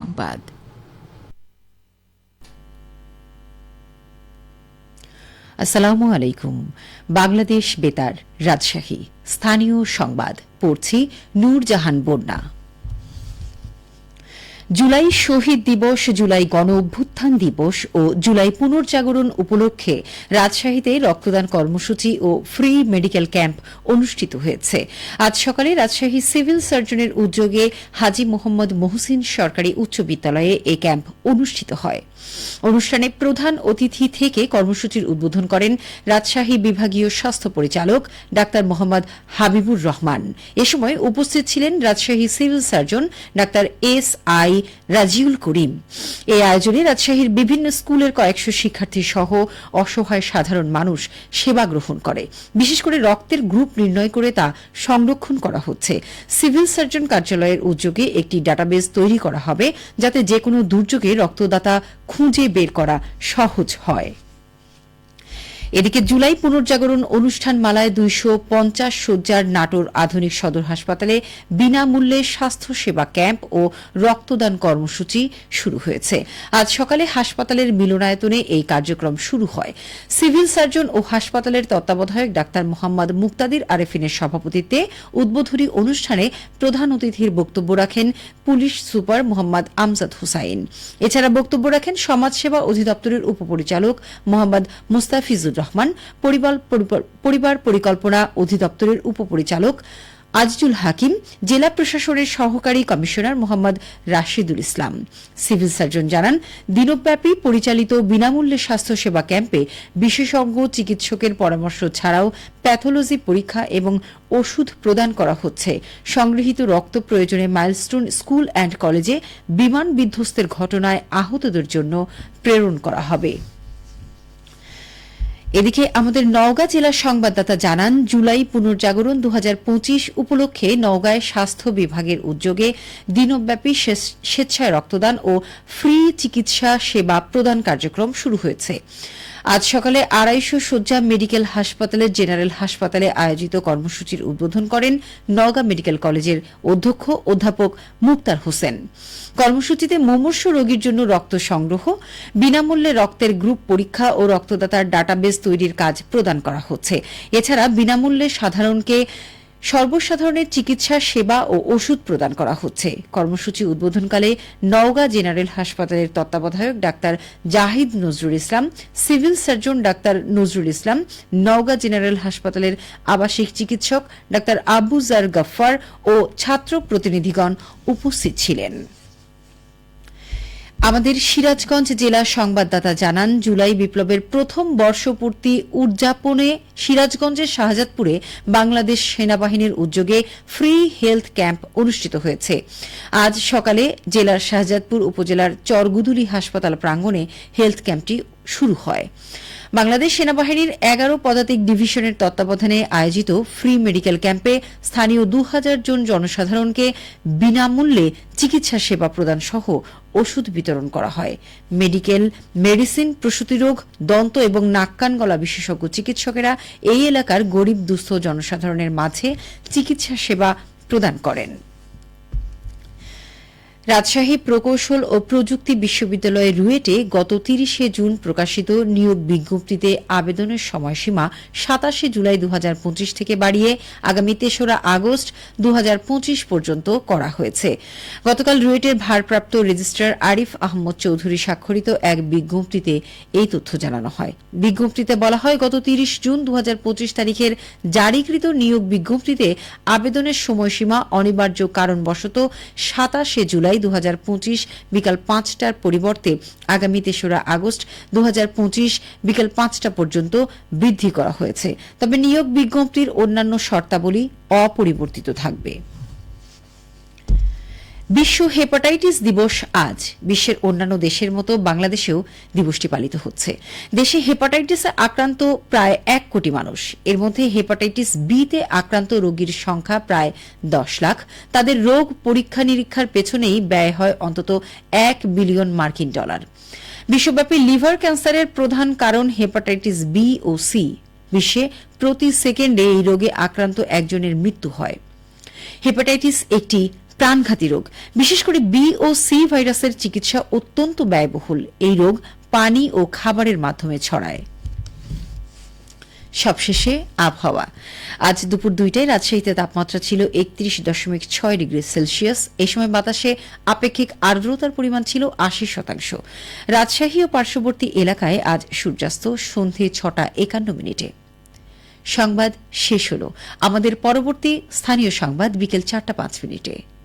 সংবাদ আসসালামু আলাইকুম। বাংলাদেশ বেতার রাজশাহী। স্থানীয় সংবাদ পড়ছি নূরজাহান বন্যা। জুলাই শহীদ দিবস, জুলাই গণ অভ্যুত্থান দিবস ও জুলাই পুনর্জাগরণ উপলক্ষে রাজশাহীতে রক্তদান কর্মসূচি ও ফ্রি মেডিকেল ক্যাম্প অনুষ্ঠিত হয়েছে। আজ সকালে রাজশাহী সিভিল সার্জনের উদ্যোগে হাজি মোহাম্মদ মোহসিন সরকারি উচ্চ বিদ্যালয়ে এই ক্যাম্প অনুষ্ঠিত হয়। অনুষ্ঠানে প্রধান অতিথি থেকে কর্মসূচির উদ্বোধন করেন রাজশাহী বিভাগীয় স্বাস্থ্য পরিচালক ডাক্তার মোহাম্মদ হাবিবুর রহমান। এ সময় উপস্থিত ছিলেন রাজশাহী সিভিল সার্জন ডাক্তার এস আই রাজিউল করিম। এই আয়োজনে রাজশাহীর বিভিন্ন স্কুলের কয়েকশো শিক্ষার্থী সহ অসহায় সাধারণ মানুষ সেবা গ্রহণ করে। বিশেষ করে রক্তের গ্রুপ নির্ণয় করে তা সংরক্ষণ করা হচ্ছে। সিভিল সার্জন কার্যালয়ের উদ্যোগে একটি ডাটাবেস তৈরি করা হবে যাতে যে কোনো দুর্যোগে রক্তদাতা খুঁজে বের করা সহজ হয়। এদিকে জুলাই পুনর্জাগরণ অনুষ্ঠান মালায় দুইশো পঞ্চাশ সজ্জার নাটোর আধুনিক সদর হাসপাতালে বিনামূল্যে স্বাস্থ্য সেবা ক্যাম্প ও রক্তদান কর্মসূচি শুরু হয়েছে। আজ সকালে হাসপাতালের মিলনায়তনে এই কার্যক্রম শুরু হয়। সিভিল সার্জন ও হাসপাতালের তত্ত্বাবধায়ক ডাক্তার মোহাম্মদ মুক্তাদির আরেফিনের সভাপতিত্বে উদ্বোধনী অনুষ্ঠানে প্রধান অতিথির বক্তব্য রাখেন পুলিশ সুপার মোহাম্মদ আমজাদ হুসাইন। এছাড়া বক্তব্য রাখেন সমাজসেবা অধিদপ্তরের উপপরিচালক মোহাম্মদ মুস্তাফিজুর রহমান, পরিবার পরিকল্পনা অধিদপ্তরের উপপরিচালক আজিজুল হাকিম, জেলা প্রশাসনের সহকারী commissioner Mohammad Rashidul Islam. Civil surgeon জানান, দিনব্যাপী পরিচালিত বিনামূল্যে স্বাস্থ্যসেবা ক্যাম্পে বিশেষজ্ঞ চিকিৎসকের পরামর্শ ছাড়াও প্যাথোলজি পরীক্ষা এবং ওষুধ প্রদান করা হচ্ছে। সংগৃহীত রক্ত প্রয়োজনে মাইলস্টোন স্কুল অ্যান্ড কলেজে বিমান বিধ্বস্তের ঘটনায় আহতদের জন্য প্রেরণ করা হবে। এদিকে আমাদের নওগাঁ জেলার সংবাদদাতা জানান, জুলাই পুনর্জাগরণ দু হাজার পঁচিশ উপলক্ষে নওগাঁয় স্বাস্থ্য বিভাগের উদ্যোগে দিনব্যাপী স্বেচ্ছায় রক্তদান ও ফ্রি চিকিৎসা সেবা প্রদান কার্যক্রম শুরু হয়েছে। আজ সকালে আড়াইশো শয্যা মেডিকেল হাসপাতালের জেনারেল হাসপাতালে আয়োজিত কর্মসূচির উদ্বোধন করেন নওগাঁ মেডিকেল কলেজের অধ্যক্ষ অধ্যাপক মুক্তার হোসেন। কর্মসূচিতে মুমূর্ষ রোগীর জন্য রক্ত সংগ্রহ, বিনামূল্যে রক্তের গ্রুপ পরীক্ষা ও রক্তদাতার ডাটাবেস তৈরির কাজ প্রদান করা হচ্ছে। এছাড়া বিনামূল্যে সাধারণকে সর্বসাধারণের চিকিৎসা, সেবা ও ওষুধ প্রদান করা হচ্ছে। কর্মসূচি উদ্বোধনকালে নওগাঁ জেনারেল হাসপাতালের তত্ত্বাবধায়ক ডাক্তার জাহিদ নজরুল ইসলাম, সিভিল সার্জন ডাক্তার নজরুল ইসলাম, নওগাঁ জেনারেল হাসপাতালের আবাসিক চিকিৎসক ডাক্তার আবুজার গফ্ফার ও ছাত্র প্রতিনিধিগণ উপস্থিত ছিলেন। আমাদের সিরাজগঞ্জ জেলা সংবাদদাতা জানান, জুলাই বিপ্লবের প্রথম বর্ষপূর্তি উদযাপনে সিরাজগঞ্জের শাহজাদপুরে বাংলাদেশ সেনাবাহিনীর উদ্যোগে ফ্রি হেলথ ক্যাম্প অনুষ্ঠিত হয়েছে। আজ সকালে জেলার শাহজাদপুর উপজেলার চরগুদুলি হাসপাতাল প্রাঙ্গণে হেলথ ক্যাম্পটি শুরু হয়। বাংলাদেশ সেনাবাহিনীর এগারো পদাতিক ডিভিশনের তত্ত্বাবধানে আয়োজিত ফ্রি মেডিকেল ক্যাম্পে স্থানীয় দু হাজার জন জনসাধারণকে বিনামূল্যে চিকিৎসা সেবা প্রদান সহ ওষুধ বিতরণ করা হয়। মেডিকেল, মেডিসিন, প্রসূতি রোগ, দন্ত এবং নাক্কান গলা বিশেষজ্ঞ চিকিৎসকেরা এই এলাকার গরিব দুস্থ জনসাধারণের মাঝে চিকিৎসা সেবা প্রদান করেন। রাজশাহী প্রকৌশল ও প্রযুক্তি বিশ্ববিদ্যালয়ের রুয়েটে গত তিরিশে জুন প্রকাশিত নিয়োগ বিজ্ঞপ্তিতে আবেদনের সময়সীমা সাতাশে জুলাই দু হাজার পঁচিশ থেকে বাড়িয়ে আগামী তেসরা আগস্ট দু হাজার পঁচিশ পর্যন্ত করা হয়েছে। গতকাল রুয়েটের ভারপ্রাপ্ত রেজিস্ট্রার আরিফ আহমদ চৌধুরী স্বাক্ষরিত এক বিজ্ঞপ্তিতে এই তথ্য জানানো হয়। বিজ্ঞপ্তিতে বলা হয়, গত তিরিশ জুন দু হাজার পঁচিশ তারিখের জারিকৃত নিয়োগ বিজ্ঞপ্তিতে আবেদনের সময়সীমা অনিবার্য কারণবশত সাতাশে জুলাই দু হাজার পঁচিশ বিকাল পাঁচটার পরিবর্তে আগামী তেসরা আগস্ট দু হাজার পঁচিশ বিকাল পাঁচটা পর্যন্ত বৃদ্ধি করা হয়েছে। তবে নিয়োগ বিজ্ঞপ্তির অন্যান্য শর্তাবলী অপরিবর্তিত থাকবে। বিশ্ব হেপাটাইটিস দিবস আজ। বিশ্বের অন্যান্য দেশের মতো বাংলাদেশেও দিবসটি পালিত হচ্ছে। দেশে হেপাটাইটিসে আক্রান্ত প্রায় এক কোটি মানুষ। এর মধ্যে হেপাটাইটিস বিতে আক্রান্ত রোগীর সংখ্যা প্রায় দশ লাখ। তাদের রোগ পরীক্ষা নিরীক্ষার পেছনেই ব্যয় হয় অন্তত এক বিলিয়ন মার্কিন ডলার। বিশ্বব্যাপী লিভার ক্যান্সারের প্রধান কারণ হেপাটাইটিস বি ও সি। বিশ্বে প্রতি সেকেন্ডে এই রোগে আক্রান্ত একজনের মৃত্যু হয়। হেপাটাইটিস একটি প্রাণঘাতী রোগ। বিশেষ করে বি ও সি ভাইরাসের চিকিৎসা অত্যন্ত ব্যয়বহুল। এই রোগ পানি ও খাবারের মাধ্যমে ছড়ায়। সবশেষে আবহাওয়া। আজ দুপুর দুইটায় রাজশাহীতে তাপমাত্রা ছিল একত্রিশ দশমিক ছয় ডিগ্রি সেলসিয়াস। এই সময় বাতাসে আপেক্ষিক আর্দ্রতার পরিমাণ ছিল আশি শতাংশ। রাজশাহী ও পার্শ্ববর্তী এলাকায় আজ সূর্যাস্ত সন্ধে ছটা একান্ন মিনিটে। সংবাদ শেষ হল। আমাদের পরবর্তী স্থানীয় সংবাদ বিকেল চারটা পাঁচ মিনিটে।